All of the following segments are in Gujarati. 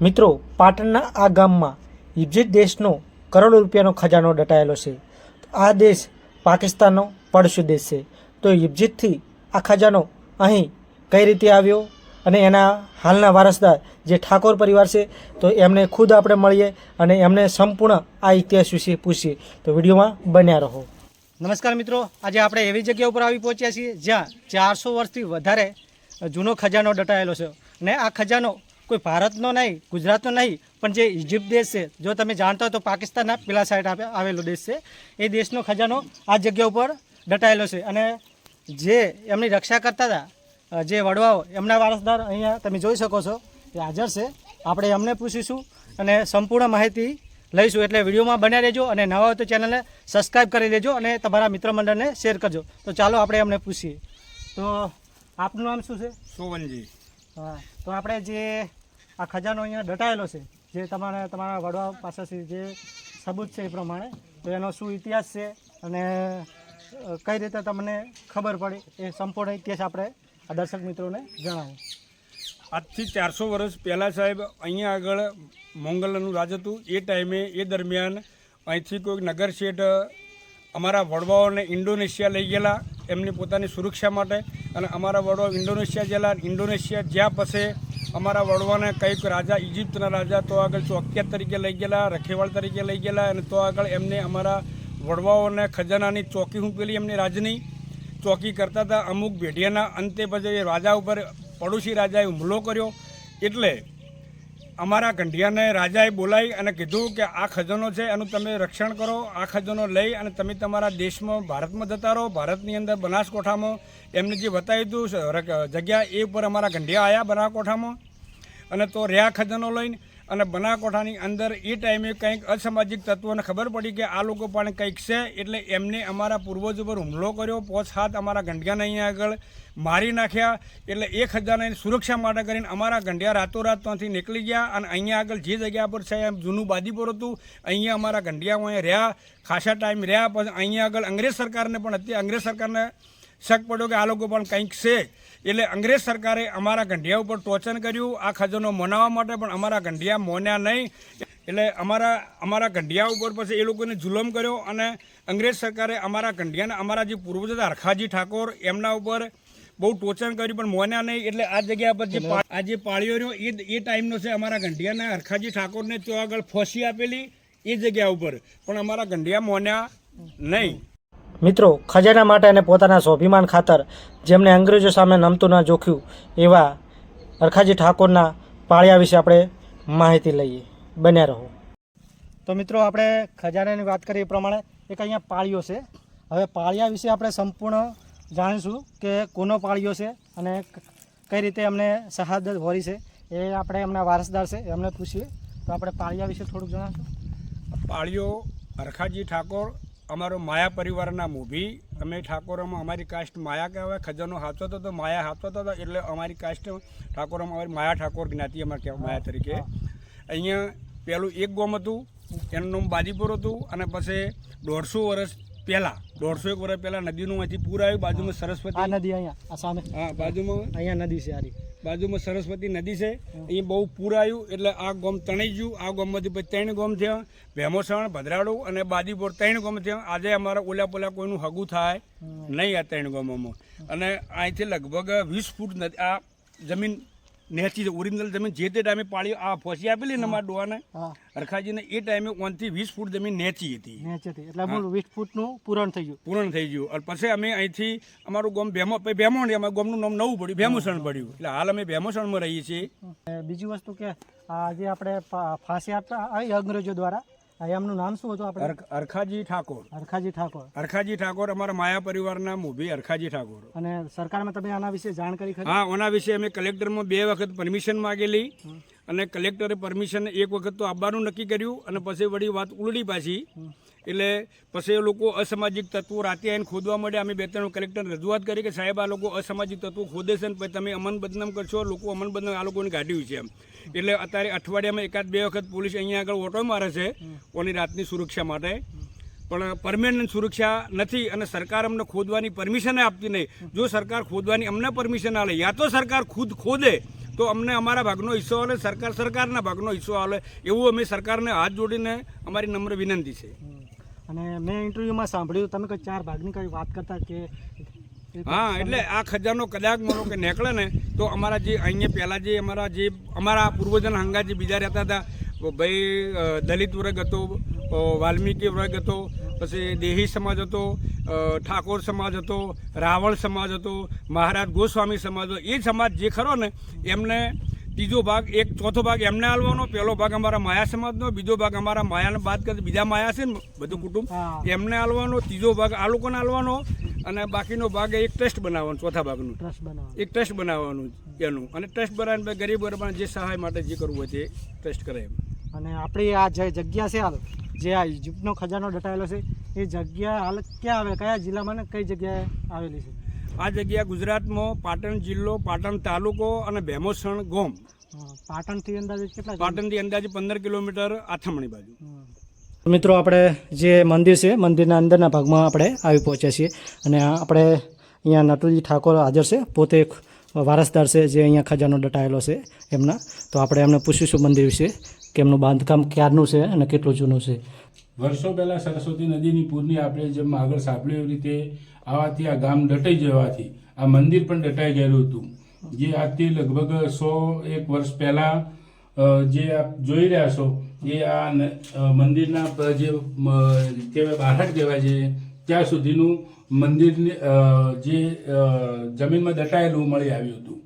મિત્રો, પાટણના આ ગામમાં ઇજિપ્ત દેશનો કરોડો રૂપિયાનો ખજાનો દટાયેલો છે આ દેશ પાકિસ્તાનનો પડોશી દેશ છે. તો ઇજિપ્તથી આ ખજાનો અહીં કઈ રીતે આવ્યો અને એના હાલના વારસદાર જે ઠાકોર પરિવાર છે, તો એમને ખુદ આપણે મળીએ અને એમને સંપૂર્ણ આ ઇતિહાસ વિશે પૂછીએ. તો વિડીયોમાં બન્યા રહો. નમસ્કાર મિત્રો, આજે આપણે એવી જગ્યા ઉપર આવી પહોંચ્યા છીએ જ્યાં ચારસો વર્ષથી વધારે જૂનો ખજાનો દટાયેલો છે અને આ ખજાનો કોઈ ભારતનો નહીં, ગુજરાતનો નહીં, પણ જે ઇજિપ્ત દેશ છે, જો તમે જાણતા હો તો પાકિસ્તાનના પેલા સાઈડ આવે- આવેલો દેશ છે. એ દેશનો ખજાનો આ જગ્યા ઉપર દટાયેલો છે. અને જે એમની રક્ષા કરતા હતા જે વડવાઓ, એમના વારસદાર અહીંયા તમે જોઈ શકો છો એ હાજર છે. આપણે એમને પૂછીશું અને સંપૂર્ણ માહિતી લઈશું. એટલે વિડીયોમાં બન્યા રહેજો અને નવા હોય તો ચેનલને સબસ્ક્રાઈબ કરી લેજો અને તમારા મિત્ર મંડળને શેર કરજો. તો ચાલો આપણે એમને પૂછીએ. તો આપનું નામ શું છે? સોવનજી. હા. તો આપણે જે આ ખજાનો અહીંયા દટાયેલો છે, જે તમારે તમારા વડવા પાસેથી જે સબૂત છે એ પ્રમાણે, તો એનો શું ઇતિહાસ છે અને કઈ રીતે તમને ખબર પડી એ સંપૂર્ણ ઇતિહાસ આપણે આ દર્શક મિત્રોને જણાવો. આજથી ચારસો વર્ષ પહેલાં સાહેબ અહીંયા આગળ મોંગલનું રાજ હતું. એ ટાઈમે, એ દરમિયાન અહીંથી કોઈક નગર શેઠ અમારા વડવાઓને ઇન્ડોનેશિયા લઈ ગયેલા, એમની પોતાની સુરક્ષા માટે. અને અમારા વડવાઓ ઇન્ડોનેશિયા ગયેલા ઇન્ડોનેશિયા જ્યાં પછી અમારા વડવાને કંઈક રાજા ઇજિપ્તના રાજા તો આગળ ચોકિયાત તરીકે લઈ ગયેલા, રખેવાળ તરીકે લઈ ગયેલા, અને તો આગળ એમને અમારા વડવાઓને ખજાનાની ચોકી પેલી એમની રાજની ચોકી કરતા હતા. અમુક ભેઢિયાના અંતે પછી રાજા ઉપર, પડોશી રાજાએ હુમલો કર્યો. એટલે અમારા ગંઢિયાને રાજાએ બોલાવી અને કીધું કે આ ખજાનો છે, એનું તમે રક્ષણ કરો, આ ખજાનો લઈ અને તમે તમારા દેશમાં, ભારતમાં જતા રહો, ભારતની અંદર બનાસકોઠામાં. એમને જે બતાવ્યું હતું જગ્યા એ ઉપર અમારા ગંઢિયા આવ્યા બનાસકોઠામાં. અને તો રહ્યા ખજાનો લઈને. અને બનાસકોઠાની અંદર એ ટાઈમે કંઈક અસામાજિક તત્વોને ખબર પડી કે આ લોકો પણ કંઈક છે, એટલે એમને અમારા પૂર્વજો પર હુમલો કર્યો પોચ હાથ અમારા ગંઢિયાને અહીંયા આગળ મારી નાખ્યા, એટલે એક ખજાનાની સુરક્ષા માટે કરીને અમારા ગંઢિયા રાતોરાત ત્યાંથી નીકળી ગયા અને અહીંયા આગળ જે જગ્યા પર છે, એમ જૂનું બાદીપુર હતું, અહીંયા અમારા ગંઢિયા અહીંયા રહ્યા, ખાસા ટાઈમ રહ્યા, પછી અહીંયા આગળ અંગ્રેજ સરકારને પણ અત્યારે અંગ્રેજ સરકારને શક પડ્યો કે આ લોકો પણ કંઈક છે. એટલે અંગ્રેજ સરકારે અમારા ગંઢિયા ઉપર ટોચન કર્યું. આ ખજાનો મનાવવા માટે પણ અમારા ગંઢિયા મોન્યા નહીં. એટલે અમારા અમારા ગંઢિયા ઉપર પછી એ લોકોને જુલમ કર્યો અને અંગ્રેજ સરકારે અમારા ગંઢિયાને, અમારા જે પૂર્વજ હતા, હરખાજી ઠાકોર, એમના ઉપર બહુ ટોચન કર્યું પણ મોન્યા નહીં. એટલે આ જગ્યા પર જે આ જે પાળીઓ રહ્યો, એ એ ટાઈમનો છે અમારા ગંઢિયાના, હરખાજી ઠાકોરને ત્યાં આગળ ફોસી આપેલી એ જગ્યા ઉપર. પણ અમારા ગંઢિયા મોન્યા નહીં. મિત્રો, ખજાના માટે અને પોતાના સ્વાભિમાન ખાતર જેમને અંગ્રેજો સામે નમતું ન જોખ્યું, એવા અરખાજી ઠાકોરના પાળિયા વિશે આપણે માહિતી લઈએ. બન્યા રહો. તો મિત્રો, આપણે ખજાનાની વાત કરીએ એ પ્રમાણે એક અહીંયા પાળિયો છે. હવે પાળિયા વિશે આપણે સંપૂર્ણ જાણીશું કે કોનો પાળિયો છે અને કઈ રીતે એમને શહાદત હોરી છે એ આપણે એમના વારસદાર છે, એમને પૂછીએ. તો આપણે પાળિયા વિશે થોડુંક જણાવશું. પાળીઓ હરખાજી ઠાકોર અમારો માયા પરિવારના મૂભી અમે ઠાકોરમાં અમારી કાસ્ટ માયા કહેવાય ખજાનો હાથતો હતો તો માયા હાથો હતો એટલે અમારી કાસ્ટ ઠાકોરમાં અમારી માયા ઠાકોર જ્ઞાતિ અમારે કહેવાય માયા તરીકે. અહીંયા પહેલું એક ગોમ હતું એનું નામ બાજીપુર હતું અને પછી દોઢસો વર્ષ પહેલાં દોઢસો એક વર્ષ પહેલાં નદીનું અહીંથી પૂર આવ્યું બાજુમાં સરસ્વતી. નદી અહીંયા સામે. હા બાજુમાં. અહીંયા નદી છે આરી. બાજુમાં સરસ્વતી નદી છે. અહીં બહુ પૂર આવ્યું એટલે આ ગોમ તણાઈ ગયું આ ગોમમાંથી પછી ત્રણ ગોમ થયા ભેમોસણ ભદ્રાળુ અને બાદીપુર ત્રણ ગોમ થયા આજે અમારા ઓલા પોલા કોઈનું હગું થાય નહીં આ ત્રણ ગોમોમાં. અને અહીંથી લગભગ વીસ ફૂટ નદી આ જમીન નેચી ઓરિજિનલ જમીન જે તે ટાઈમે પાળી આ ફોસી આપેલી ને મારા ડોહાને હા. હરખાજીને એ ટાઈમે ઓનથી વીસ ફૂટ જમીન નેચી હતી. એટલે વીસ ફૂટનું પૂરણ થઈ ગયું. પૂરણ થઈ ગયું. અને પછી અમે અહીંથી અમારું ગામ ભેમો ભેમોણ અમારું ગામનું નામ નવું પડ્યું ભેમોસણ પડ્યું. એટલે હાલ અમે ભેમોસણમાં રહીએ છીએ. બીજી વસ્તુ કે આજે આપણે ફાંસી આપતા અંગ્રેજો દ્વારા એમનું નામ શું હતું આપણે? અરખાજી ઠાકોર. અરખાજી ઠાકોર. અરખાજી ઠાકોર અમારા માયા પરિવારના મૂભી અરખાજી ઠાકોર. અને સરકારમાં તમે આના વિશે જાણ કરી હા આના વિશે અમે કલેક્ટરમાં બે વખત પરમિશન માગેલી. અને કલેક્ટરે પરમિશન એક વખત તો આપવાનું નક્કી કર્યું અને પછી વળી વાત ઉલડી પાછી. એટલે પછી એ લોકો અસામાજિક તત્વો રાતે આવીને ખોદવા માટે અમે બે ત્રણ કલેક્ટરને રજૂઆત કરી કે સાહેબ, આ લોકો અસામાજિક તત્વો ખોદે છે ને તમે અમન બદનામ કરશો, લોકો અમન બદનામ, આ લોકોને કાઢ્યું છે એમ. એટલે અત્યારે અઠવાડિયામાં એકાદ બે વખત પોલીસ અહીંયા આગળ ઓટો મારે છે ઓની રાતની સુરક્ષા માટે. પણ પરમેનન્ટ સુરક્ષા નથી અને સરકાર અમને ખોદવાની પરમિશન આપતી નહીં. જો સરકાર ખોદવાની અમને પરમિશન આલે, યા તો સરકાર ખુદ ખોદે તો અમને અમારા ભાગનો હિસ્સો આવે સરકાર સરકારના ભાગનો હિસ્સો આવે એવું અમે સરકારને હાથ જોડીને અમારી નમ્ર વિનંતી છે. અને મેં ઇન્ટરવ્યુમાં સાંભળ્યું તમે કોઈ ચાર ભાગની કઈ વાત કરતા કે હા એટલે આ ખજાનો કદાચ માનો કે નીકળે ને તો અમારા જે અહીંયા પહેલાં જે અમારા જે અમારા પૂર્વજન હંગા જે બીજા રહેતા હતા ભાઈ દલિત વર્ગ હતો વાલ્મીકી વર્ગ હતો પછી દેહી સમાજ હતો ઠાકોર સમાજ હતો રાવળ સમાજ હતો મહારાજ ગોસ્વામી સમાજ હતો એ સમાજ જે ખરો ને એમને ત્રીજો ભાગ એક ચોથો ભાગ એમને આલવાનો પહેલો ભાગ અમારા માયા સમાજનો બીજો ભાગ અમારા માયાને બાદ કરતા બીજા માયા છે ને બધું કુટુંબ એમને આલવાનો ત્રીજો ભાગ આ લોકોને આલવાનો અને બાકીનો ભાગ એક ટ્રસ્ટ બનાવવાનો ચોથા ભાગનું. એક ટ્રસ્ટ બનાવવાનું એનું. અને ટ્રસ્ટ બનાવીને ગરીબ ગરબાને જે સહાય માટે જે કરવું હોય તે ટ્રસ્ટ કરે એમ. અને આપણી આ જે જગ્યા છે હાલ જે આ ઇજિપ્તનો ખજાનો દટાયેલો છે એ જગ્યા હાલ ક્યાં આવે? કયા જિલ્લામાં ને કઈ જગ્યાએ આવેલી છે? આ જગ્યા ગુજરાતમાં પાટણ જિલ્લો પાટણ તાલુકો અને ભેમોસણ ગોમ. પાટણથી અંદાજે કેટલા પાટણથી અંદાજે પંદર કિલોમીટર આથમણી બાજુ. મિત્રો આપણે જે મંદિર છે મંદિરના અંદરના ભાગમાં આપણે આવી પહોંચ્યા છીએ. અને આપણે અહીંયા નટુજી ઠાકોર હાજર છે. પોતે વારસદાર છે જે અહીંયા ખજાનો દટાયેલો છે એમના. તો આપણે એમને પૂછીશું મંદિર વિશે કે એમનું બાંધકામ ક્યારનું છે અને કેટલું જૂનું છે? વર્ષો પહેલાં સરસ્વતી નદીની પૂરની આપણે જેમ આગળ સાંભળ્યું એવી રીતે આવાથી આ ગામ દટાઈ જવાથી આ મંદિર પણ દટાઈ ગયેલું હતું. જે આજથી લગભગ સો એક વર્ષ પહેલાં જે આપ જોઈ રહ્યા છો એ આ મંદિરના જે કહેવાય બારહટ કહેવાય છે ત્યાં સુધીનું મંદિરની જે જમીનમાં દટાયેલું મળી આવ્યું હતું.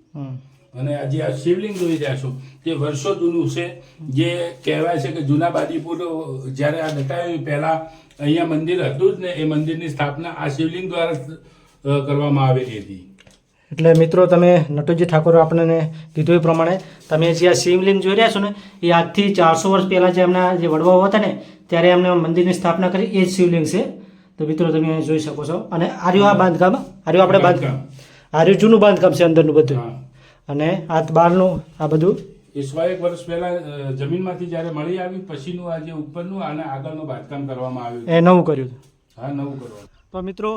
અને આજે આ શિવલિંગ જોઈ રહ્યા છો તે વર્ષો જૂનું છે જે કહેવાય છે કે જૂના બાદીપુર જ્યારે આ નટાયું પહેલાં અહીંયા મંદિર હતું જ ને એ મંદિરની સ્થાપના આ શિવલિંગ દ્વારા કરવામાં આવેલી હતી. એટલે મિત્રો તમે નટુજી ઠાકોર આપણને કીધું એ પ્રમાણે તમે જે આ શિવલિંગ જોઈ રહ્યા છો ને એ આજથી ચારસો વર્ષ પહેલાં જે એમના જે વડવાઓ હતા ને ત્યારે એમને મંદિરની સ્થાપના કરી એ જ શિવલિંગ છે. તો મિત્રો તમે જોઈ શકો છો. અને આર્યુ આ બાંધકામ આર્યુ આપણે બાંધકામ. આર્યુ જૂનું બાંધકામ છે અંદરનું બધું. અને આ બહારનું આ બધું? એ સો એક વર્ષ પહેલા જમીનમાંથી જ્યારે મળી આવી પછીનું આ જે ઉપરનું અને આગળનું બાંધકામ કરવામાં આવ્યું એ નવું કર્યું હા નવું કરવાનું તો મિત્રો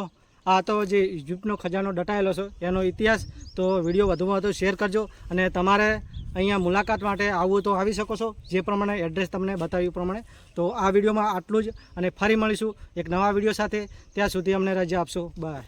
આ તો જે ઇજિપ્તનો ખજાનો દટાયેલો છે એનો ઇતિહાસ તો વીડિયો વધુમાં વધુ શેર કરજો અને તમારે અહીંયા મુલાકાત માટે આવવું તો આવી શકો છો જે પ્રમાણે એડ્રેસ તમને બતાવ્યું પ્રમાણે. તો આ વિડીયોમાં આટલું જ અને ફરી મળીશું એક નવા વીડિયો સાથે. ત્યાં સુધી અમને રજા આપશો. બાય.